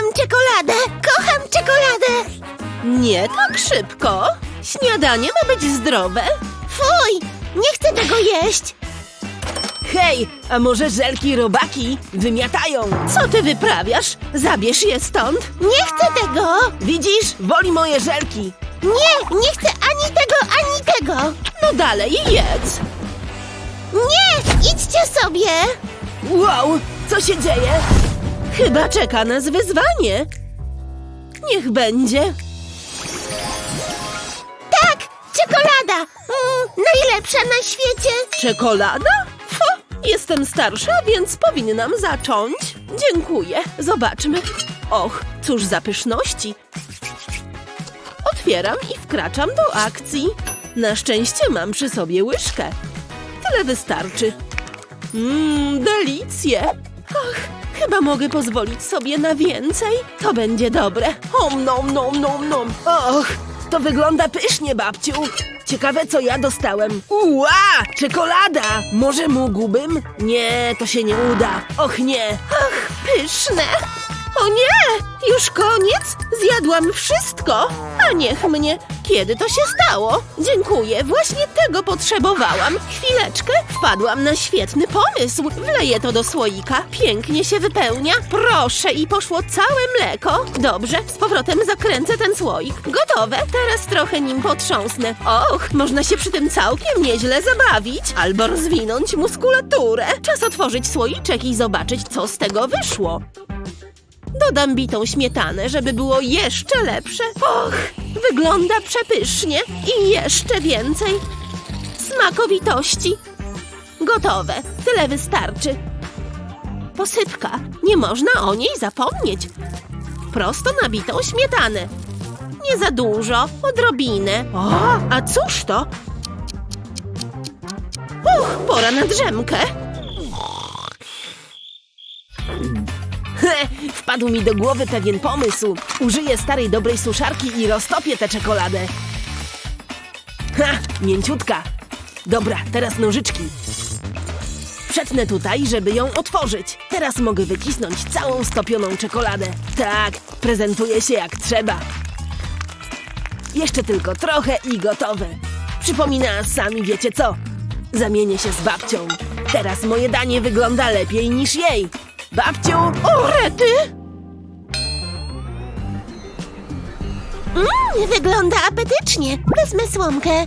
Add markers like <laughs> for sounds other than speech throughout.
Kocham czekoladę! Kocham czekoladę! Nie tak szybko. Śniadanie ma być zdrowe. Fuj! Nie chcę tego jeść! Hej, a może żelki robaki wymiatają? Co ty wyprawiasz? Zabierz je stąd. Nie chcę tego! Widzisz, woli moje żelki. Nie! Nie chcę ani tego, ani tego! No dalej, jedz. Nie! Idźcie sobie! Wow, co się dzieje? Chyba czeka nas wyzwanie. Niech będzie. Tak! Czekolada! Mm, najlepsza na świecie! Czekolada? Fo, jestem starsza, więc powinnam zacząć. Dziękuję. Zobaczmy. Och, cóż za pyszności. Otwieram i wkraczam do akcji. Na szczęście mam przy sobie łyżkę. Tyle wystarczy. Mmm, delicje. Ach, chyba mogę pozwolić sobie na więcej. To będzie dobre. Om nom nom nom nom. Och, to wygląda pysznie, babciu. Ciekawe, co ja dostałem. Ua, czekolada! Może mógłbym? Nie, to się nie uda. Och nie. Ach, pyszne. O nie, już koniec? Zjadłam wszystko. A niech mnie. Kiedy to się stało? Dziękuję, właśnie tego potrzebowałam. Chwileczkę, wpadłam na świetny pomysł. Wleję to do słoika, pięknie się wypełnia. Proszę, i poszło całe mleko. Dobrze, z powrotem zakręcę ten słoik. Gotowe, teraz trochę nim potrząsnę. Och, można się przy tym całkiem nieźle zabawić. Albo rozwinąć muskulaturę. Czas otworzyć słoiczek i zobaczyć, co z tego wyszło. Dodam bitą śmietanę, żeby było jeszcze lepsze. Och, wygląda przepysznie i jeszcze więcej. Smakowitości. Gotowe, tyle wystarczy. Posypka, nie można o niej zapomnieć. Prosto na bitą śmietanę. Nie za dużo, odrobinę. O, a cóż to? Uch, pora na drzemkę. Wpadł mi do głowy pewien pomysł. Użyję starej dobrej suszarki i roztopię tę czekoladę. Ha, mięciutka. Dobra, teraz nożyczki. Przetnę tutaj, żeby ją otworzyć. Teraz mogę wycisnąć całą stopioną czekoladę. Tak, prezentuje się jak trzeba. Jeszcze tylko trochę i gotowe. Przypomina, sami wiecie co. Zamienię się z babcią. Teraz moje danie wygląda lepiej niż jej. Babciu! O, rety! Mmm, wygląda apetycznie. Wezmę słomkę.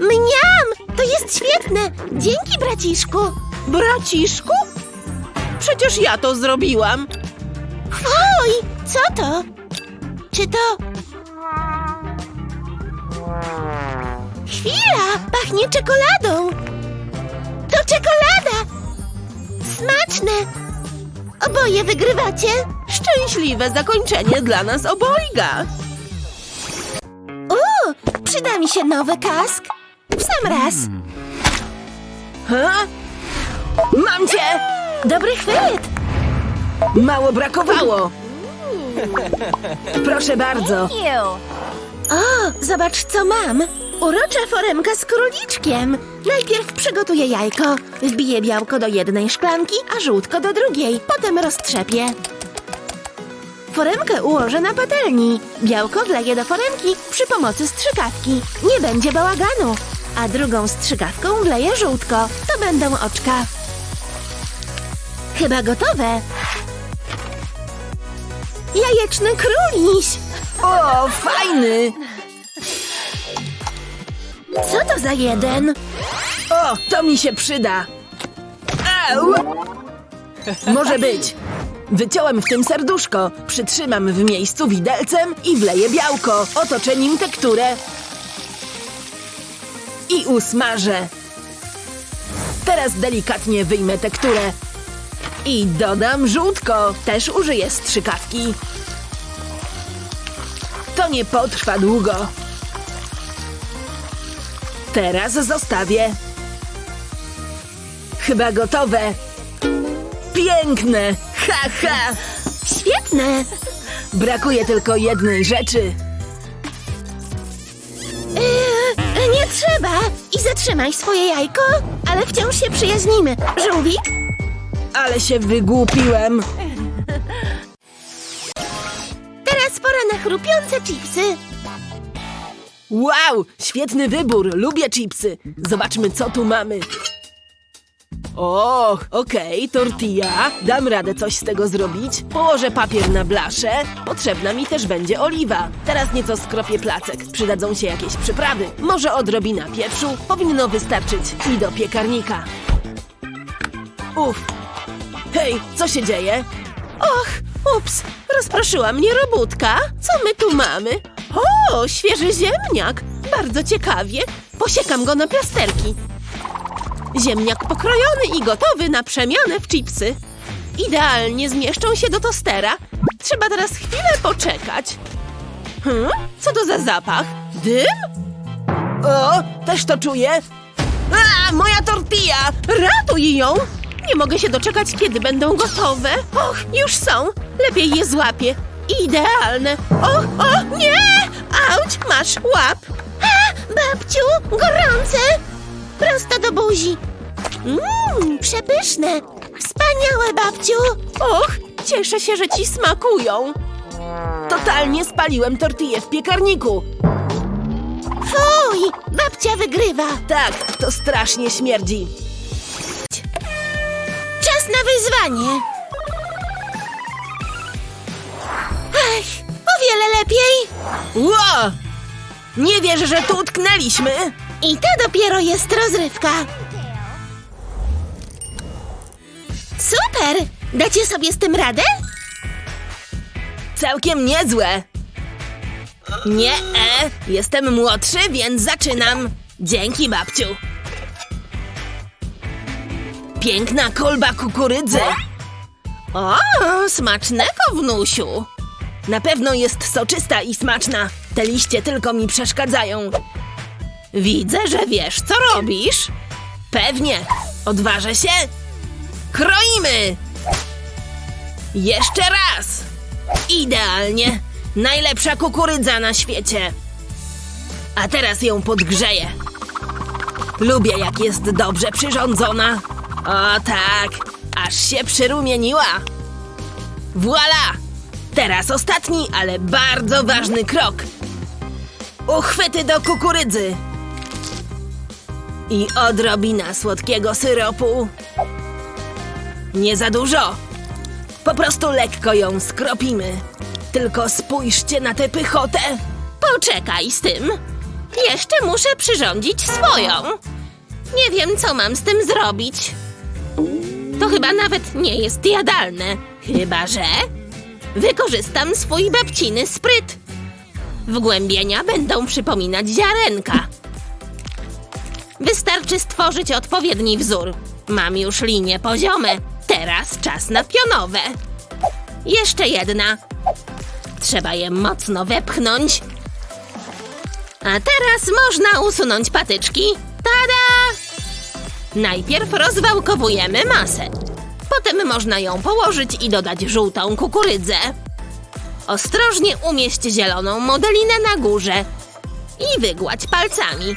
Mniam! To jest świetne! Dzięki, braciszku! Braciszku? Przecież ja to zrobiłam. Oj, co to? Czy to... Chwila! Pachnie czekoladą! To czekolada! Smaczne! Oboje wygrywacie? Szczęśliwe zakończenie dla nas obojga. Przyda mi się nowy kask. W sam raz. Ha? Mam cię! Dobry chwyt! Mało brakowało. Proszę bardzo. O, zobacz co mam. Urocza foremka z króliczkiem. Najpierw przygotuję jajko. Wbiję białko do jednej szklanki, a żółtko do drugiej. Potem roztrzepię. Foremkę ułożę na patelni. Białko wleję do foremki przy pomocy strzykawki. Nie będzie bałaganu. A drugą strzykawką wleję żółtko. To będą oczka. Chyba gotowe. Jajeczny króliś. O, fajny! Co to za jeden? O, to mi się przyda. Au! Może być. Wyciąłem w tym serduszko, przytrzymam w miejscu widelcem i wleję białko. Otoczę nim tekturę. I usmażę. Teraz delikatnie wyjmę tekturę. I dodam żółtko. Też użyję strzykawki. To nie potrwa długo. Teraz zostawię. Chyba gotowe. Piękne! Ha, ha! Świetne! Brakuje tylko jednej rzeczy. Yy, nie trzeba! I zatrzymaj swoje jajko, ale wciąż się przyjaźnimy. Żółwik? Ale się wygłupiłem. chrupiące chipsy. Wow, świetny wybór, lubię chipsy. Zobaczmy, co tu mamy. O, okej, tortilla. Dam radę coś z tego zrobić. Położę papier na blaszę. Potrzebna mi też będzie oliwa. Teraz nieco skropię placek. Przydadzą się jakieś przyprawy. Może odrobina pieprzu. Powinno wystarczyć. I do piekarnika. Uff. Hej, co się dzieje? Och, ups, rozproszyła mnie robótka. Co my tu mamy? O, świeży ziemniak. Bardzo ciekawie. Posiekam go na plasterki. Ziemniak pokrojony i gotowy na przemianę w chipsy. Idealnie zmieszczą się do tostera. Trzeba teraz chwilę poczekać. Hmm? Co to za zapach? Dym? O, też to czuję. A, moja tortilla! Ratuj ją! Nie mogę się doczekać, kiedy będą gotowe. Och, już są. Lepiej je złapię. Idealne. O, o, nie! Auć, masz, łap. A, babciu, gorące! Prosto do buzi. Mmm, przepyszne. Wspaniałe, babciu. Och, cieszę się, że ci smakują. Totalnie spaliłem tortillę w piekarniku. Fuj, babcia wygrywa. Tak, to strasznie śmierdzi. Czas na wyzwanie. Ach, o wiele lepiej. Ło! Nie wierzę, że tu utknęliśmy. I to dopiero jest rozrywka. Super! Dacie sobie z tym radę? Całkiem niezłe. Nie, e, jestem młodszy, więc zaczynam. Dzięki, babciu. Piękna kolba kukurydzy. O, smacznego, wnusiu. Na pewno jest soczysta i smaczna. Te liście tylko mi przeszkadzają. Widzę, że wiesz, co robisz. Pewnie. Odważę się. Kroimy! Jeszcze raz! Idealnie! Najlepsza kukurydza na świecie! A teraz ją podgrzeję. Lubię, jak jest dobrze przyrządzona. O tak, aż się przyrumieniła. Voila! Teraz ostatni, ale bardzo ważny krok. Uchwyty do kukurydzy. I odrobina słodkiego syropu. Nie za dużo. Po prostu lekko ją skropimy. Tylko spójrzcie na tę pychotę. Poczekaj z tym. Jeszcze muszę przyrządzić swoją. Nie wiem, co mam z tym zrobić. To chyba nawet nie jest jadalne. Chyba, że wykorzystam swój babciny spryt. Wgłębienia będą przypominać ziarenka. Wystarczy stworzyć odpowiedni wzór. Mam już linie poziome. Teraz czas na pionowe. Jeszcze jedna. Trzeba je mocno wepchnąć. A teraz można usunąć patyczki. Tada! Najpierw rozwałkowujemy masę. Potem można ją położyć i dodać żółtą kukurydzę. Ostrożnie umieść zieloną modelinę na górze i wygładź palcami.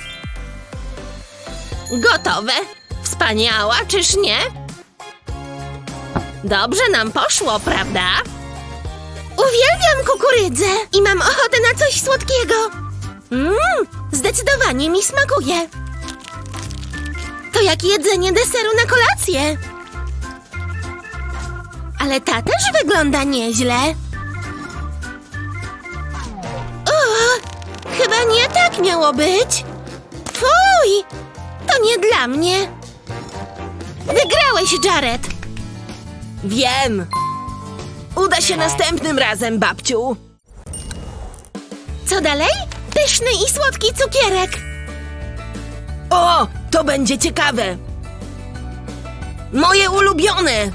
Gotowe. Wspaniała, czyż nie? Dobrze nam poszło, prawda? Uwielbiam kukurydzę i mam ochotę na coś słodkiego. Mmm, zdecydowanie mi smakuje. To jak jedzenie deseru na kolację. Ale ta też wygląda nieźle. O, chyba nie tak miało być. Fuj, to nie dla mnie. Wygrałeś, Jared. Wiem. Uda się następnym razem, babciu. Co dalej? Pyszny i słodki cukierek. O, to będzie ciekawe. Moje ulubione.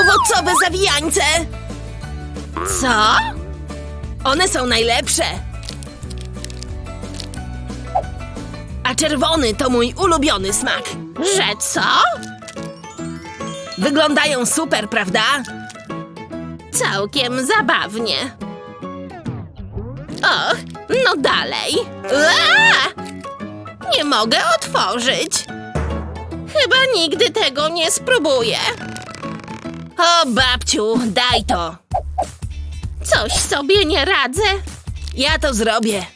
Owocowe zawijańce. Co? One są najlepsze. Czerwony to mój ulubiony smak. Że co? Wyglądają super, prawda? Całkiem zabawnie. Och, no dalej. Nie mogę otworzyć. Chyba nigdy tego nie spróbuję. O, babciu, daj to. Coś sobie nie radzę. Ja to zrobię.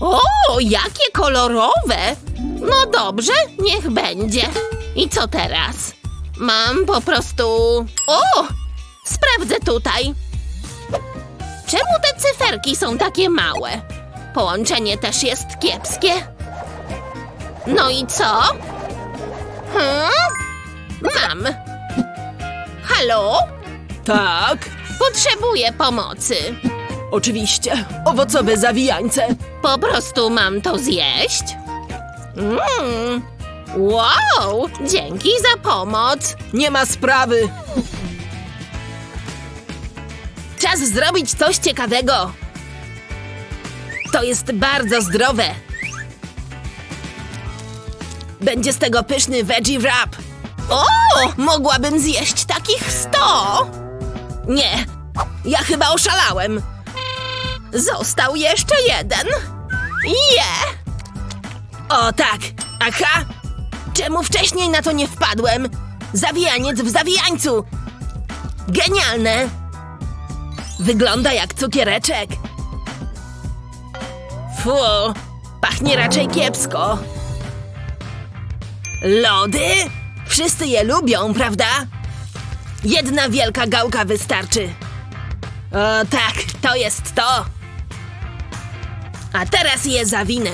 O, jakie kolorowe! No dobrze, niech będzie. I co teraz? Mam po prostu. O! Sprawdzę tutaj. Czemu te cyferki są takie małe? Połączenie też jest kiepskie. No i co? Hmm? Mam. Halo? Tak, Potrzebuję pomocy. Oczywiście. Owocowe zawijańce. Po prostu mam to zjeść? Mmm. Wow! Dzięki za pomoc. Nie ma sprawy. Czas zrobić coś ciekawego. To jest bardzo zdrowe. Będzie z tego pyszny veggie wrap. O! Mogłabym zjeść takich sto! Nie, ja chyba oszalałem. Został jeszcze jeden. Je! O tak, aha. Czemu wcześniej na to nie wpadłem? Zawijaniec w zawijańcu. Genialne. Wygląda jak cukiereczek. Fu, pachnie raczej kiepsko. Lody? Wszyscy je lubią, prawda? Jedna wielka gałka wystarczy. O tak, to jest to. A teraz je zawinę.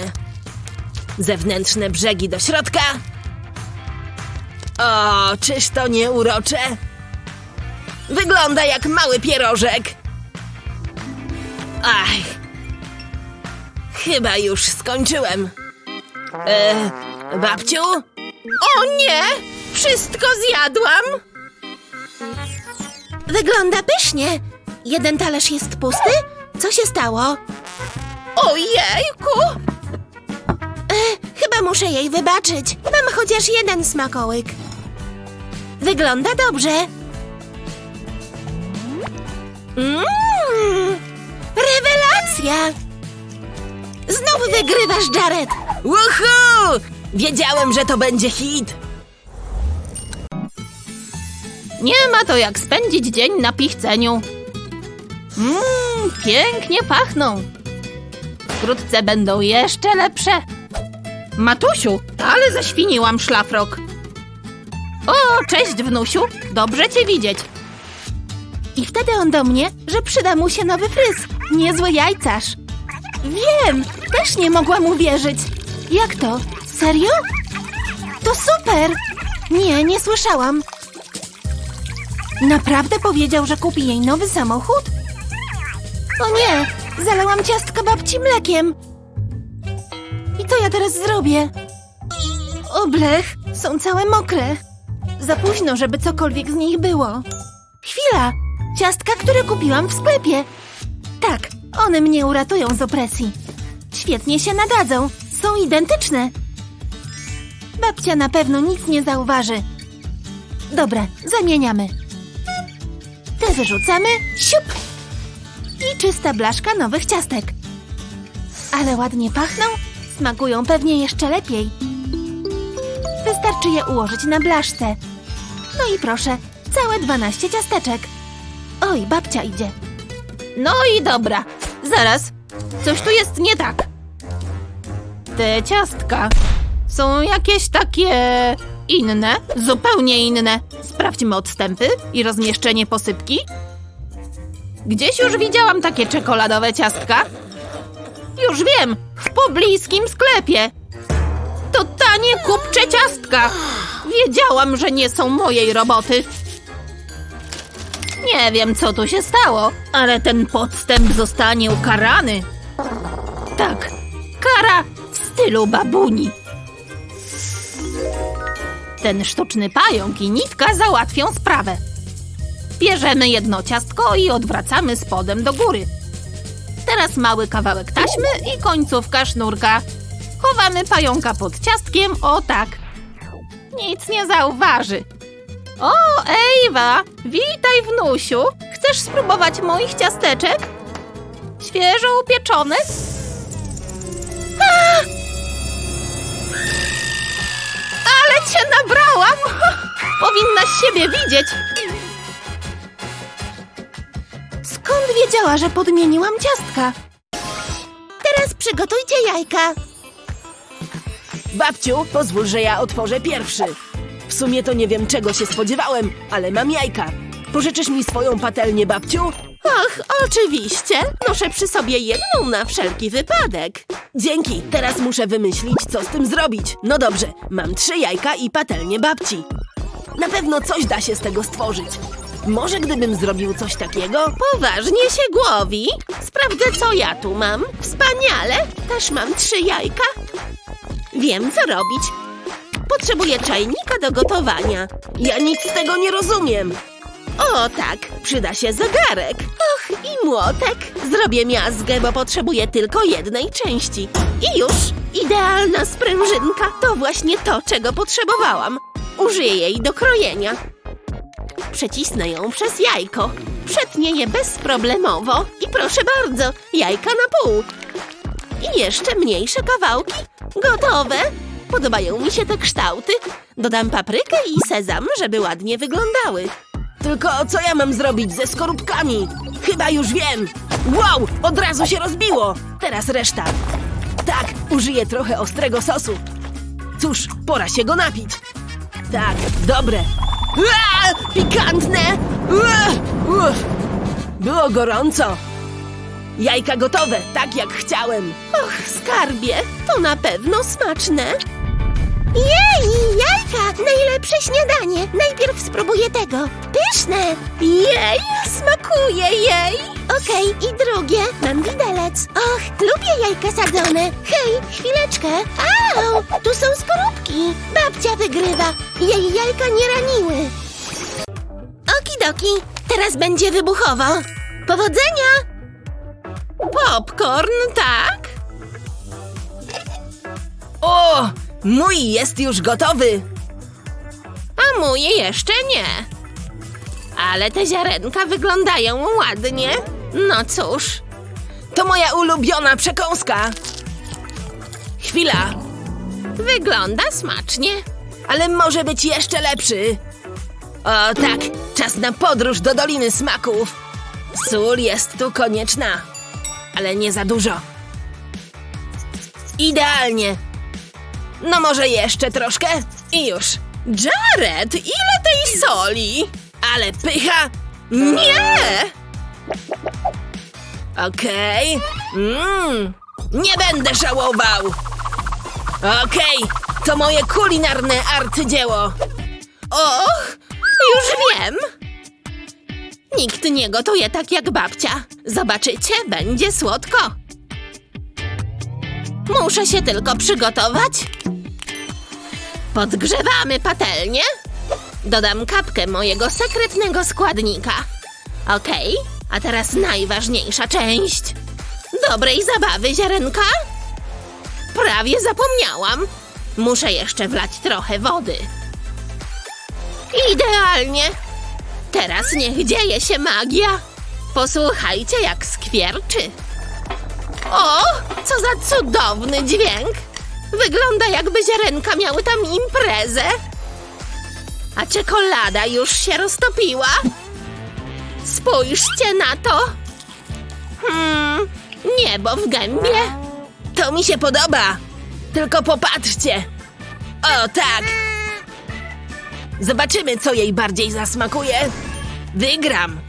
Zewnętrzne brzegi do środka. O, czyż to nie urocze? Wygląda jak mały pierożek. Ach. Chyba już skończyłem. E, babciu? O nie! Wszystko zjadłam! Wygląda pysznie. Jeden talerz jest pusty? Co się stało? Ojejku! E, chyba muszę jej wybaczyć. Mam chociaż jeden smakołyk. Wygląda dobrze. Mmm! Rewelacja! Znowu wygrywasz, Jared! Woohoo! Wiedziałem, że to będzie hit. Nie ma to jak spędzić dzień na pichceniu. Mmm, pięknie pachną. Wkrótce będą jeszcze lepsze. Matusiu, ale zaświniłam szlafrok. O, cześć wnusiu, dobrze cię widzieć. I wtedy on do mnie, że przyda mu się nowy fryz. Niezły jajcarz. Wiem, też nie mogłam uwierzyć. Jak to? Serio? To super! Nie, nie słyszałam. Naprawdę powiedział, że kupi jej nowy samochód? O nie, zalałam ciastka babci mlekiem. I co ja teraz zrobię? O blech, są całe mokre. Za późno, żeby cokolwiek z nich było. Chwila! Ciastka, które kupiłam w sklepie. Tak, one mnie uratują z opresji. Świetnie się nadadzą. Są identyczne. Babcia na pewno nic nie zauważy. Dobra, zamieniamy. Te wyrzucamy, siup! I czysta blaszka nowych ciastek. Ale ładnie pachną, smakują pewnie jeszcze lepiej. Wystarczy je ułożyć na blaszce. No i proszę, całe 12 ciasteczek. Oj, babcia idzie. No i dobra, zaraz, coś tu jest nie tak. Te ciastka są jakieś takie inne, zupełnie inne. Sprawdźmy odstępy i rozmieszczenie posypki. Gdzieś już widziałam takie czekoladowe ciastka. Już wiem, w pobliskim sklepie. To tanie kupcze ciastka. Wiedziałam, że nie są mojej roboty. Nie wiem, co tu się stało, ale ten podstęp zostanie ukarany. Tak, kara w stylu babuni. Ten sztuczny pająk i nitka załatwią sprawę. Bierzemy jedno ciastko i odwracamy spodem do góry. Teraz mały kawałek taśmy i końcówka sznurka. Chowamy pająka pod ciastkiem, o tak. Nic nie zauważy. O, Ewa! Witaj, wnusiu! Chcesz spróbować moich ciasteczek? Świeżo upieczonych? A! Ale cię nabrałam! <laughs> Powinnaś siebie widzieć! Skąd wiedziała, że podmieniłam ciastka? Teraz przygotujcie jajka. Babciu, pozwól, że ja otworzę pierwszy. W sumie to nie wiem, czego się spodziewałem, ale mam jajka. Pożyczysz mi swoją patelnię, babciu? Och, oczywiście. Noszę przy sobie jedną na wszelki wypadek. Dzięki, teraz muszę wymyślić, co z tym zrobić. No dobrze, mam trzy jajka i patelnię babci. Na pewno coś da się z tego stworzyć. Może gdybym zrobił coś takiego? Poważnie się głowi. Sprawdzę, co ja tu mam. Wspaniale. Też mam trzy jajka. Wiem, co robić. Potrzebuję czajnika do gotowania. Ja nic z tego nie rozumiem. O tak, przyda się zegarek. Och, i młotek. Zrobię miazgę, bo potrzebuję tylko jednej części. I już, idealna sprężynka. To właśnie to, czego potrzebowałam. Użyję jej do krojenia. Przecisnę ją przez jajko. Przetnę je bezproblemowo. I proszę bardzo, jajka na pół. I jeszcze mniejsze kawałki. Gotowe. Podobają mi się te kształty. Dodam paprykę i sezam, żeby ładnie wyglądały. Tylko co ja mam zrobić ze skorupkami? Chyba już wiem. Wow, od razu się rozbiło. Teraz reszta. Tak, użyję trochę ostrego sosu. Cóż, pora się go napić. Tak, dobre. Ua, pikantne. Było gorąco. Jajka gotowe, tak jak chciałem. Och, skarbie, to na pewno smaczne. Jej, jajka! Najlepsze śniadanie! Najpierw spróbuję tego. Pyszne! Jej, smakuje jej! Okej, i drugie. Mam widelec. Och, lubię jajka sadzone. Hej, chwileczkę. Au, tu są skorupki. Babcia wygrywa. Jej jajka nie raniły. Okidoki, teraz będzie wybuchowo. Powodzenia! Popcorn, tak? O, mój jest już gotowy. A mój jeszcze nie. Ale te ziarenka wyglądają ładnie. No cóż, To moja ulubiona przekąska. Chwila, wygląda smacznie. ale może być jeszcze lepszy. O tak, czas na podróż do Doliny Smaków. Sól jest tu konieczna, ale nie za dużo. Idealnie. No może jeszcze troszkę i już. Jared, ile tej soli? Ale pycha! Nie! Okej. Mm, nie będę żałował. Okej, to moje kulinarne arcydzieło. Och, już wiem. Nikt nie gotuje tak jak babcia. Zobaczycie, będzie słodko. Muszę się tylko przygotować. Podgrzewamy patelnię. Dodam kapkę mojego sekretnego składnika. Okej, a teraz najważniejsza część. Dobrej zabawy, ziarenka? Prawie zapomniałam. Muszę jeszcze wlać trochę wody. Idealnie. Teraz niech dzieje się magia. Posłuchajcie, jak skwierczy. O, co za cudowny dźwięk. Wygląda jakby ziarenka miały tam imprezę. A czekolada już się roztopiła. Spójrzcie na to. Hmm, niebo w gębie. To mi się podoba. Tylko popatrzcie. O tak. Zobaczymy, co jej bardziej zasmakuje. Wygram.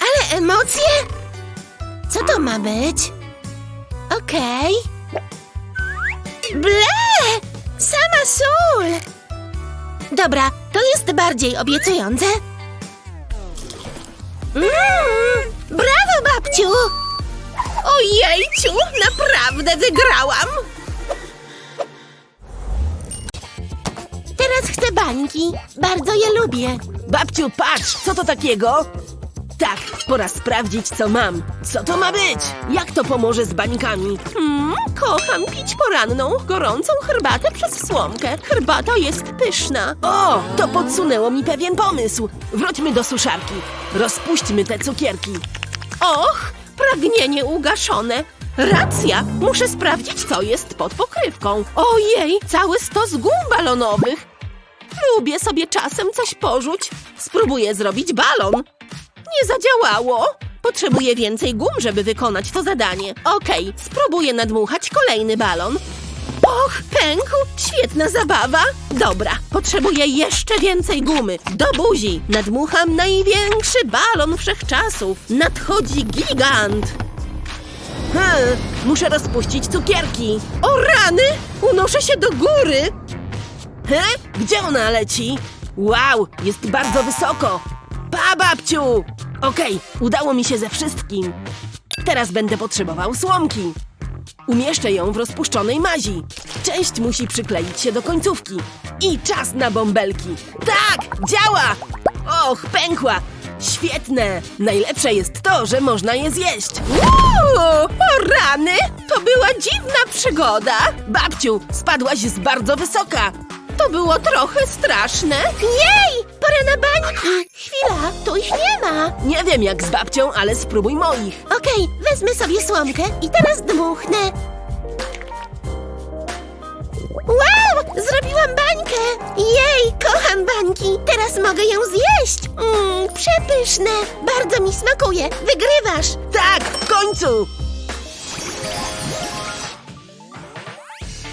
Ale emocje? Co to ma być? Okej. Ble! Sama sól! Dobra, to jest bardziej obiecujące. Mm, brawo, babciu! Ojejciu, naprawdę wygrałam! Teraz chcę bańki. Bardzo je lubię. Babciu, patrz, co to takiego? Tak, pora sprawdzić, co mam. Co to ma być? Jak to pomoże z bańkami? Mm, kocham pić poranną, gorącą herbatę przez słomkę. Herbata jest pyszna. O, to podsunęło mi pewien pomysł. Wróćmy do suszarki. Rozpuśćmy te cukierki. Och, pragnienie ugaszone. Racja, muszę sprawdzić, co jest pod pokrywką. Ojej, cały stos gum balonowych. Lubię sobie czasem coś porzuć. Spróbuję zrobić balon. Nie zadziałało. Potrzebuję więcej gum, żeby wykonać to zadanie. Okej, spróbuję nadmuchać kolejny balon. Och, pękł! Świetna zabawa! Dobra, potrzebuję jeszcze więcej gumy. Do buzi! Nadmucham największy balon wszechczasów. Nadchodzi gigant! Hmm, muszę rozpuścić cukierki. O rany! Unoszę się do góry! He? Gdzie ona leci? Wow, jest bardzo wysoko. Pa, babciu! Okej, udało mi się ze wszystkim. Teraz będę potrzebował słomki. Umieszczę ją w rozpuszczonej mazi. Część musi przykleić się do końcówki. I czas na bąbelki. Tak, działa! Och, pękła! Świetne! Najlepsze jest to, że można je zjeść. Uuu, o rany! To była dziwna przygoda. Babciu, spadłaś z bardzo wysoka. To było trochę straszne. Jej! Pora na bańki! Chwila, Nie wiem jak z babcią, ale spróbuj moich. Okej, wezmę sobie słomkę i teraz dmuchnę. Wow! Zrobiłam bańkę! Jej, kocham bańki! Teraz mogę ją zjeść! Mmm, przepyszne! Bardzo mi smakuje! Wygrywasz! Tak, w końcu!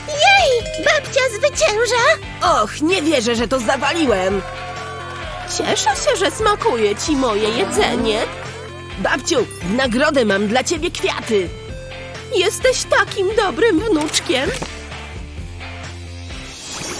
Jej! Babcia zwycięża! Och, nie wierzę, że to zawaliłem. Cieszę się, że smakuje ci moje jedzenie. Babciu, w nagrodę mam dla ciebie kwiaty. Jesteś takim dobrym wnuczkiem.